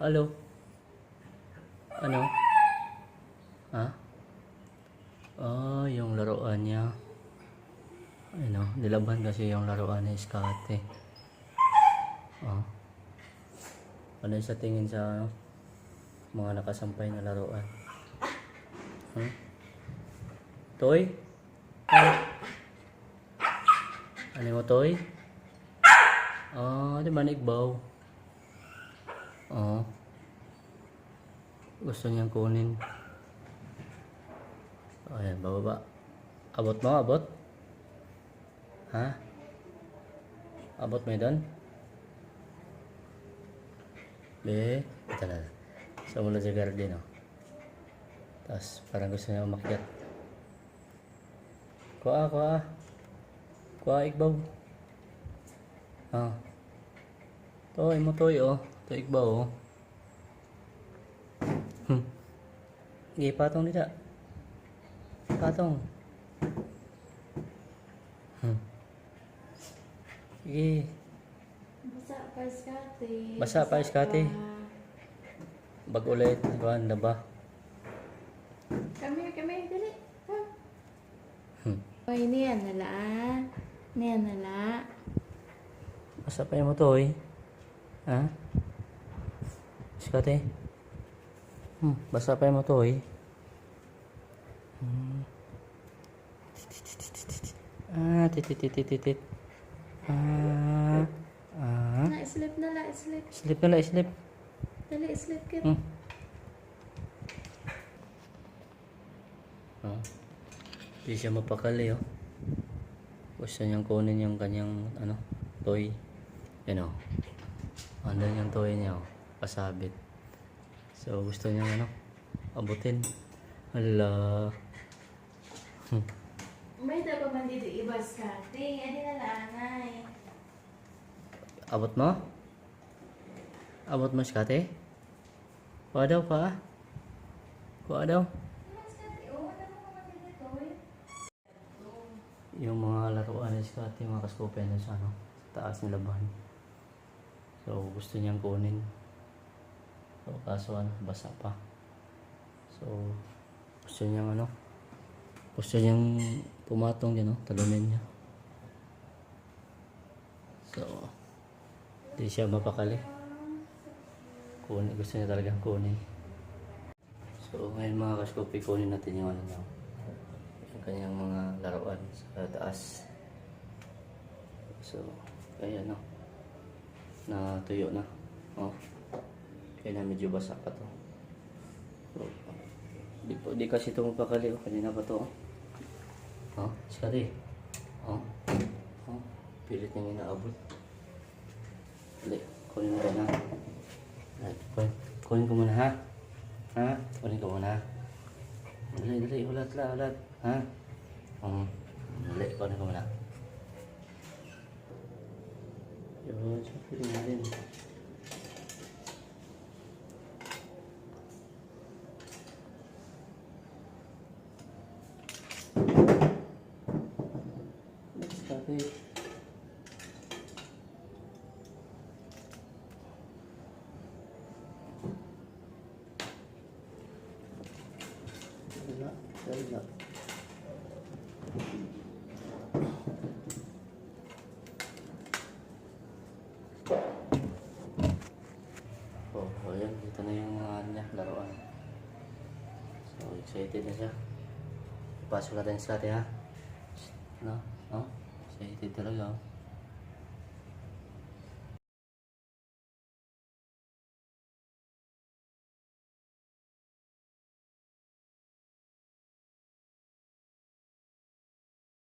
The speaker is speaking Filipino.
Hello? Ano? Ha? Ah, yung laruan niya. Ano, nilaban kasi yung laruan ni Scotty. Oh. Ano yung sa tingin sa ano, mga nakasampay na laruan? Huh? Toy? Ano? Ano Toy? Ah, di ba naigbaw? Oo. Gusto niyang kunin. Ayan, bababa. Abot mo, abot? Ha? Abot mo yun? Be, ito na. Sa mula sa garden, oh. Tapos, parang gusto niya umakyat. Kuha, kuha. Kuha, igbaw. Ah. Toy mo, toy, oh. Ito, igbaw, oh. Hmm. Sige, patong nila. Patong. Hmm. Sige. Basa pa iskate. Basa pa, iskate. Bag ulit. Diba? Na ba? Kami, kami, dali. Ha? Hmm. Oy, niyan nala ah. Niyan nala. Basa pa yung mo, toy. Ha? Sikate. Hmm. Basa pa yung mo, toy. Hmm. Ah, titititititit. Ah. Ah. Na, slip na la, slip. Slip na lang, slip. Dali, slip kit. Hmm. Oh. Hindi siya mapakali, oh. Gusto niyang kunin yung kanyang, ano, toy. Yan, oh. Andun yung toy niya, oh. Pasabit. So, gusto niyang, ano, abutin. Hala. Hmm. May dapat man dito iba iskate. Adi na la, anay. Abot mo? Abot mo, Skate? Kuha daw, kuha. Kuha daw. Ano ano oy? yung mga laruan ni yung mga kaskopen na sa ano, taas ng laban. So, gusto niyang kunin. So, kaso ano, basa pa. So, gusto niyang ano, gusto niyang pumatong din, no? talunin niya. So, hindi siya mapakali. Kunin, gusto niya talagang kunin. So, ngayon mga kaskopi, kunin natin yung ano niya yung kanyang mga laruan sa taas. So, kaya no, natuyo na. Oh. Kaya na medyo basa pa to. So, di, po, di kasi ito mapakali. Kanina pa to. Oh, oh skadi. Oh. Oh. Pilit niyang inaabot. Dali, kunin mo ha. Dali, Kunin, kunin ko muna ha. Ha? Kunin ko muna. Dali, dali, ulat la, ulat. Ha? Um, dali, kunin ko muna. Yun, sabi natin. Topic. Wala, wala. Oh, oh yan. Dito na yung mga ano niya, laruan. So, excited na siya. Pasok natin sa atin, ha? No? No? Excited talaga, oh.